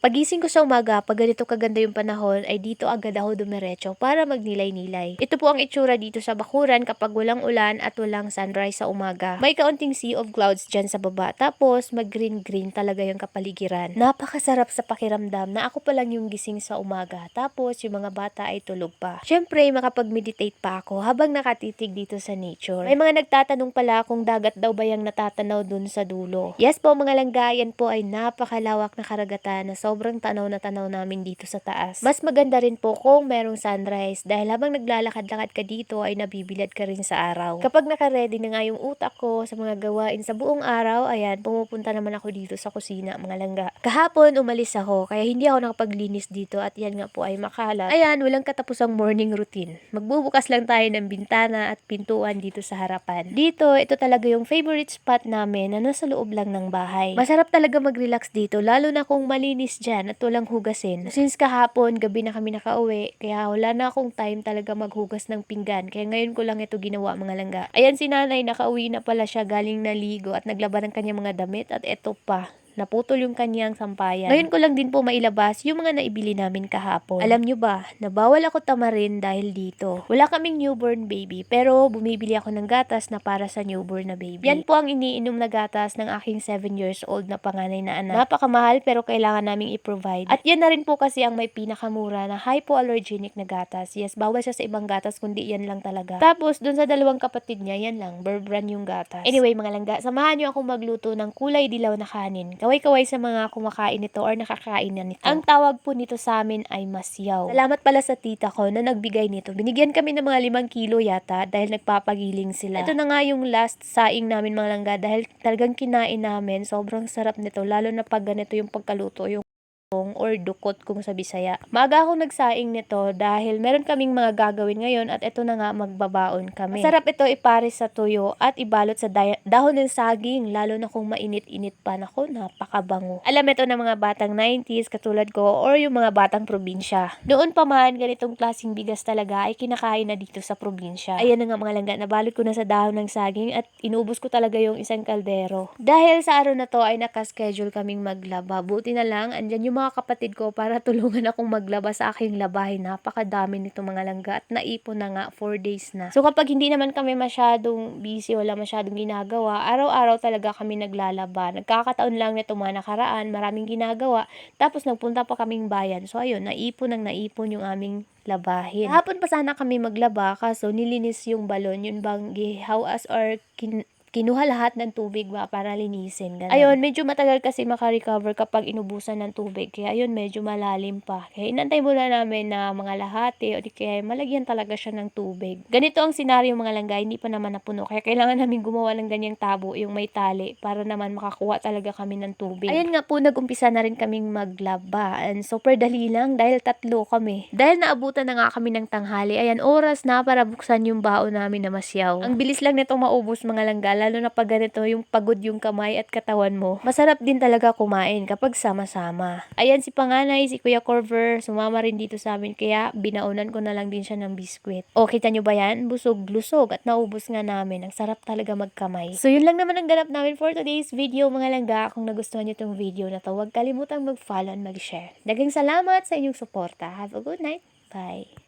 Pagising ko sa umaga, pag ganito kaganda yung panahon, ay dito agad ako dumiretso para magnilay-nilay. Ito po ang itsura dito sa Bakuran kapag walang ulan at walang sunrise sa umaga. May kaunting sea of clouds dyan sa baba, tapos mag-green-green talaga yung kapaligiran. Napakasarap sa pakiramdam na ako pa lang yung gising sa umaga, tapos yung mga bata ay tulog pa. Siyempre, makapag-meditate pa ako habang nakatitig dito sa nature. May mga nagtatanong pala kung dagat daw ba yung natatanaw dun sa dulo. Yes po mga langga, yan po ay napakalawak na karagatan na sobrang tanaw na tanaw namin dito sa taas. Mas maganda rin po kung merong sunrise dahil habang naglalakad-lakad ka dito ay nabibilad ka rin sa araw. Kapag nakaredy na nga yung utak ko sa mga gawain sa buong araw, ayan, pumupunta naman ako dito sa kusina mga langga. Kahapon umalis ako kaya hindi ako nakapaglinis dito at yan nga po ay makalat. Ayan, walang katapusang morning routine. Magbubukas lang tayo ng bintana at pintuan dito sa harapan. Dito, ito talaga yung favorite spot namin na nasa loob lang ng bahay. Masarap talaga mag-relax dito lalo na kung malinis dyan at walang hugasin. Since kahapon, gabi na kami nakauwi, kaya wala na akong time talaga maghugas ng pinggan. Kaya ngayon ko lang ito ginawa mga langga. Ayan si nanay, nakauwi na pala siya galing naligo at naglaban ng kanyang mga damit at eto pa, naputol yung kanyang sampayan. Ngayon ko lang din po mailabas yung mga naibili namin kahapon. Alam nyo ba, nabawal ako tamarin dahil dito. Wala kaming newborn baby, pero bumibili ako ng gatas na para sa newborn na baby. Yan po ang iniinom na gatas ng aking 7 years old na panganay na anak. Napakamahal pero kailangan naming i-provide. At yan na rin po kasi ang may pinakamura na hypoallergenic na gatas. Yes, bawal siya sa ibang gatas kundi yan lang talaga. Tapos, dun sa dalawang kapatid niya, yan lang, Burbrand yung gatas. Anyway, mga langga, samahan nyo akong magluto ng kulay dilaw na kanin. Kaway-kaway sa mga kumakain nito or nakakain na nito. Ang tawag po nito sa amin ay masyaw. Salamat pala sa tita ko na nagbigay nito. Binigyan kami ng mga limang kilo yata dahil nagpapagiling sila. Ito na nga yung last saing namin mga langga dahil talagang kinain namin. Sobrang sarap nito lalo na pag ganito yung pagkaluto. Yung or dukot kung sa Bisaya. Maaga akong nagsaing nito dahil meron kaming mga gagawin ngayon at ito na nga magbabaon kami. Masarap ito ipares sa tuyo at ibalot sa dahon ng saging lalo na kung mainit-init pa. Nako, napakabango. Alam ito ng mga batang 90s katulad ko or yung mga batang probinsya. Noon pa man, ganitong klaseng bigas talaga ay kinakain na dito sa probinsya. Ayan na nga mga langga, nabalot ko na sa dahon ng saging at inubos ko talaga yung isang kaldero. Dahil sa araw na to ay nakaschedule kaming maglaba. Buti na lang, andyan yung mga kapatid ko para tulungan akong maglaba sa aking labahin. Napakadami nito mga langga at naipon na nga 4 days na. So kapag hindi naman kami masyadong busy, wala masyadong ginagawa, araw-araw talaga kami naglalaba. Nagkakataon lang nito mga nakaraan, maraming ginagawa. Tapos nagpunta pa kaming bayan. So ayun, naipon ng naipon yung aming labahin. Kahapon pa sana kami maglaba kaso nilinis yung balon, yun bang gihawas or kin kinuha lahat ng tubig ba para linisin. Ganun. Ayun, medyo matagal kasi makarecover kapag inubusan ng tubig. Kaya ayun, medyo malalim pa. Kaya inantay muna namin na mga lahati o di kaya malagyan talaga siya ng tubig. Ganito ang senaryo mga langga, hindi pa naman napuno. Kaya kailangan namin gumawa ng ganyang tabo, yung may tali, para naman makakuha talaga kami ng tubig. Ayun nga po, nagumpisa na rin kaming maglaba. And super dali lang dahil tatlo kami. Dahil naabutan na nga kami ng tanghali, ayan, oras na para buksan yung baon namin na masyaw. Ang bilis lang nito maubos mga langga, lalo na pag ganito yung pagod yung kamay at katawan mo. Masarap din talaga kumain kapag sama-sama. Ayan si panganay, si Kuya Corver, sumama rin dito sa amin kaya binaunan ko na lang din siya ng biskwit. O kita nyo ba yan? Busog, lusog at naubos nga namin. Ang sarap talaga magkamay. So yun lang naman ang ganap namin for today's video mga langga. Kung nagustuhan nyo itong video na to, huwag kalimutang mag-follow and mag-share. Dagang salamat sa inyong suporta. Have a good night. Bye.